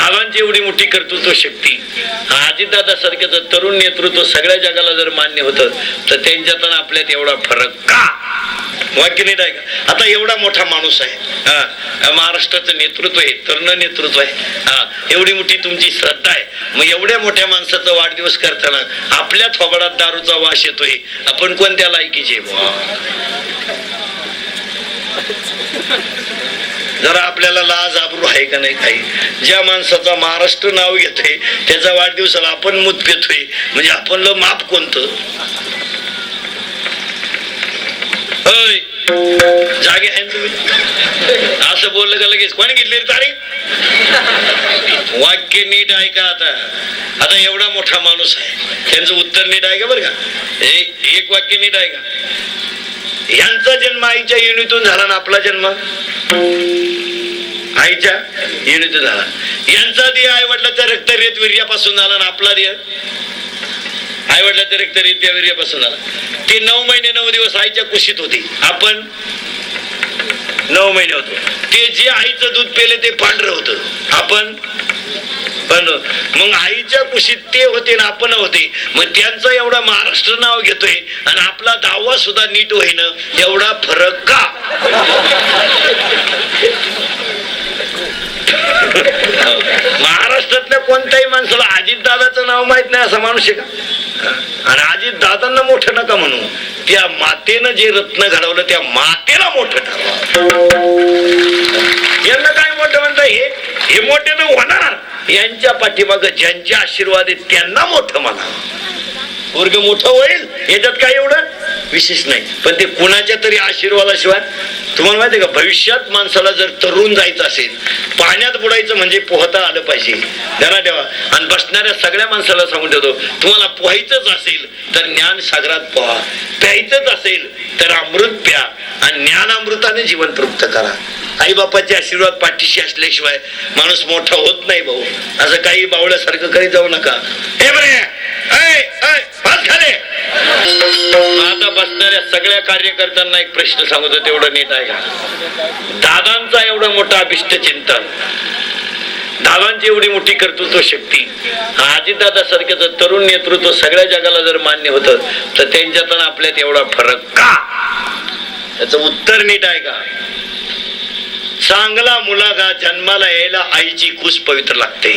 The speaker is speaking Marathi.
दादांची एवढी मोठी कर्तृत्व शक्ती. अजितदादा सारख्याचं तरुण नेतृत्व सगळ्या जगाला जर मान्य होतं तर त्यांच्यात आपल्यात एवढा फरक का? वाक्य नाही आहे का आता एवढा मोठा माणूस आहे. हा महाराष्ट्राचं नेतृत्व आहे तरुण नेतृत्व आहे. हा एवढी मोठी तुमची श्रद्धा आहे. मग एवढ्या मोठ्या माणसाचा वाढदिवस करताना आपल्या थोबडात दारूचा वास येतोय. आपण कोणत्या लायकीचे? जरा आपल्याला लाज आबरू आहे का नाही काही? ज्या माणसाचा महाराष्ट्र नाव घेतोय त्याचा वाढदिवसाला आपण मूत पेतोय. म्हणजे आपण माप कोणतं? होय. जागे आहे तुम्ही? असं बोललं का लगेच? कोणी घेतली तारीख? वाक्य नीट ऐका आता. आता एवढा मोठा माणूस आहे. त्यांचं उत्तर नीट आहे का बरं का? एक एक वाक्य नीट आहे का? यांचा जन्म आईच्या युनितून झाला ना आपला जन्म? आईच्या युनितून झाला. यांचा देह आई वडिलाच्या रक्तरेत वीर्यापासून झाला ना आपला देह आई वडिलाच्या रक्तरेत वीर्यापासून झाला. ते नऊ महिने नऊ दिवस आईच्या कुशीत होती. आपण नऊ महिने होतो. ते जे आईचं दूध पेले ते पांढरं होतं. आपण पण मग आईच्या कुशीत ते होते ना आपण होते. मग त्यांचं एवढा महाराष्ट्र नाव घेतोय आणि आपला दावा सुद्धा नीट होईन. एवढा फरक का? महाराष्ट्रातल्या कोणत्याही माणसाला अजित दादाचं नाव माहीत नाही असं माणूस आहे का? आणि अजित दादांना मोठं नका म्हणू. त्या मातेनं जे रत्न घडवलं त्या मातेला मोठं यांना काय मोठं म्हणता हे? हे मोठे न होणार. यांच्या पाठीमाग ज्यांचे आशीर्वाद आहेत त्यांना मोठं म्हणा. वर्ग मोठं होईल याच्यात काय एवढं? विशेष नाही. पण ते कुणाच्या तरी आशीर्वादाशिवाय तुम्हाला माहिती आहे का भविष्यात माणसाला जर तरुण जायचं असेल पाण्यात बुडायचं म्हणजे पोहता आलं पाहिजे. ध्यानात ठेवा. आणि बसणाऱ्या सगळ्या माणसाला सांगून ठेवतो तुम्हाला पोहायचंच असेल तर ज्ञान सागरात पोहा. प्यायचंच असेल तर अमृत प्या. आणि ज्ञान अमृताने जीवन तृप्त करा. आई बापाचे आशीर्वाद पाठीशी असल्याशिवाय माणूस मोठा होत नाही भाऊ. असं काही बावळ्यासारखं काही जाऊ नका. हे बरे. ऐ, ऐ, बसणाऱ्या सगळ्या कार्यकर्त्यांना एक प्रश्न सांगतो तेवढं नीट आहे का दादांचा एवढं मोठा अभिष्ट चिंतन. दादांची एवढी मोठी कर्तृत्व शक्ती. अजितदादा सारख्याचं तरुण नेतृत्व सगळ्या जगाला जर मान्य होतं तर त्यांच्यात आपल्यात एवढा फरक का? त्याच उत्तर नीट आहे का चांगला मुलागा जन्माला यायला आईची कुस पवित्र लागते.